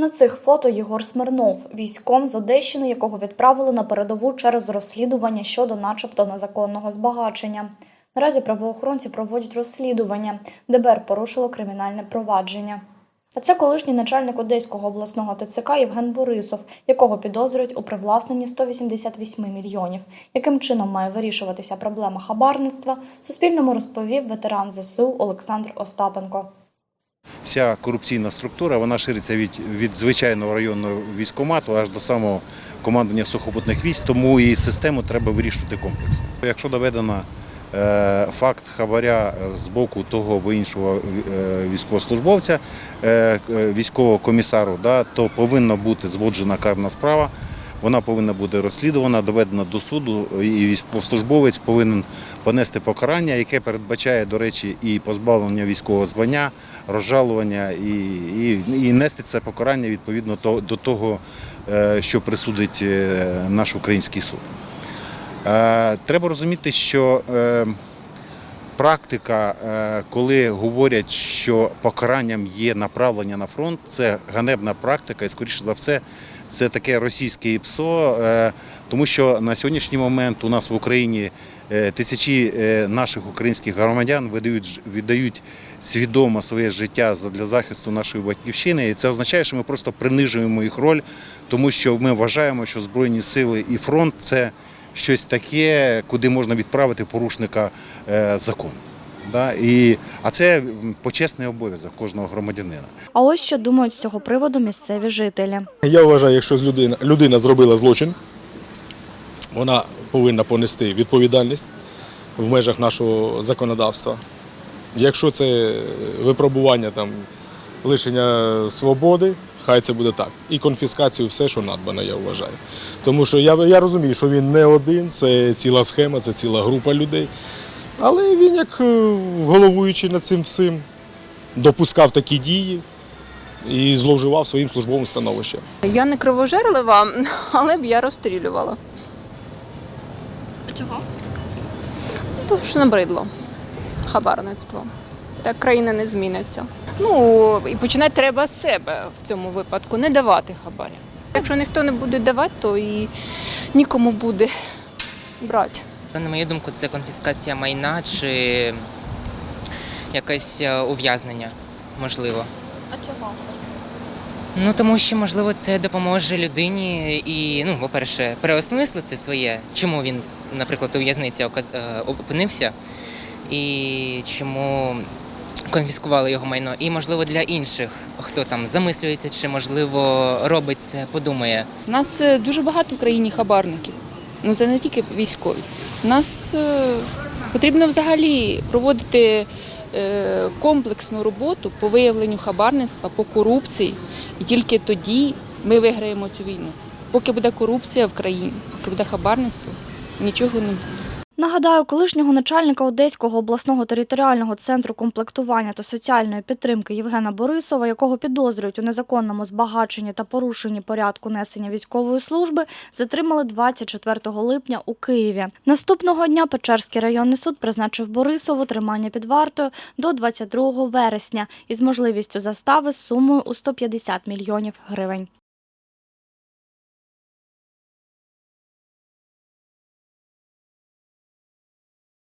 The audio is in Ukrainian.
На цих фото Єгор Смирнов, військом з Одещини, якого відправили на передову через розслідування щодо, начебто, незаконного збагачення. Наразі правоохоронці проводять розслідування. ДБР порушило кримінальне провадження. А це колишній начальник Одеського обласного ТЦК Євген Борисов, якого підозрюють у привласненні 188 мільйонів. Яким чином має вирішуватися проблема хабарництва, Суспільному розповів ветеран ЗСУ Олександр Остапенко. Вся корупційна структура вона шириться від, від звичайного районного військкомату аж до самого командування сухопутних військ, тому і систему треба вирішувати комплексно. Якщо доведено е, факт хабаря з боку того або іншого е, військовослужбовця, е, військового комісару, то повинна бути зводжена карна справа. Вона повинна бути розслідувана, доведена до суду, і військовослужбовець повинен понести покарання, яке передбачає, до речі, і позбавлення військового звання, розжалування, і, і, і нести це покарання відповідно до того, е, що присудить е, наш український суд. Е, Треба розуміти, що практика, коли говорять, що покаранням є направлення на фронт, це ганебна практика, і скоріше за все, це таке російське ІПСО, е, тому що на сьогоднішній момент у нас в Україні е, тисячі е, наших українських громадян видають віддають свідомо своє життя для захисту нашої батьківщини, і це означає, що ми просто принижуємо їх роль, тому що ми вважаємо, що збройні сили і фронт це щось таке, куди можна відправити порушника закону. Да? І, а це почесний обов'язок кожного громадянина. А ось що думають з цього приводу місцеві жителі. Я вважаю, якщо з людина, людина зробила злочин, вона повинна понести відповідальність в межах нашого законодавства. Якщо це випробування там, лишення свободи, хай це буде так. І конфіскацію все, що надбано, я вважаю. Тому що я, я розумію, що він не один, це ціла схема, це ціла група людей. Але він, як е, головуючий над цим всім, допускав такі дії і зловживав своїм службовим становищем. Я не кровожерлива, але б я розстрілювала. Чого? Тому що набридло хабарництво. Так країна не зміниться. Ну і починати треба з себе в цьому випадку, не давати хабаря. Якщо ніхто не буде давати, то і нікому буде брати. На мою думку, це конфіскація майна чи якесь е, ув'язнення, можливо. А чого? Ну тому що, можливо, це допоможе людині і, ну, по-перше, переосмислити своє, чому він, наприклад, у в'язниці оказ- е, опинився, і чому конфіскували його майно. І, можливо, для інших, хто там замислюється, чи можливо робить це, подумає. У нас е, дуже багато в країні хабарників. Ну це не тільки військові. Нас е, потрібно взагалі проводити е, комплексну роботу по виявленню хабарництва, по корупції. І тільки тоді ми виграємо цю війну. Поки буде корупція в країні, поки буде хабарництво, нічого не буде. Нагадаю, колишнього начальника Одеського обласного територіального центру комплектування та соціальної підтримки Євгена Борисова, якого підозрюють у незаконному збагаченні та порушенні порядку несення військової служби, затримали 24 липня у Києві. Наступного дня Печерський районний суд призначив Борисову тримання під вартою до 22 вересня із можливістю застави сумою у 150 мільйонів гривень.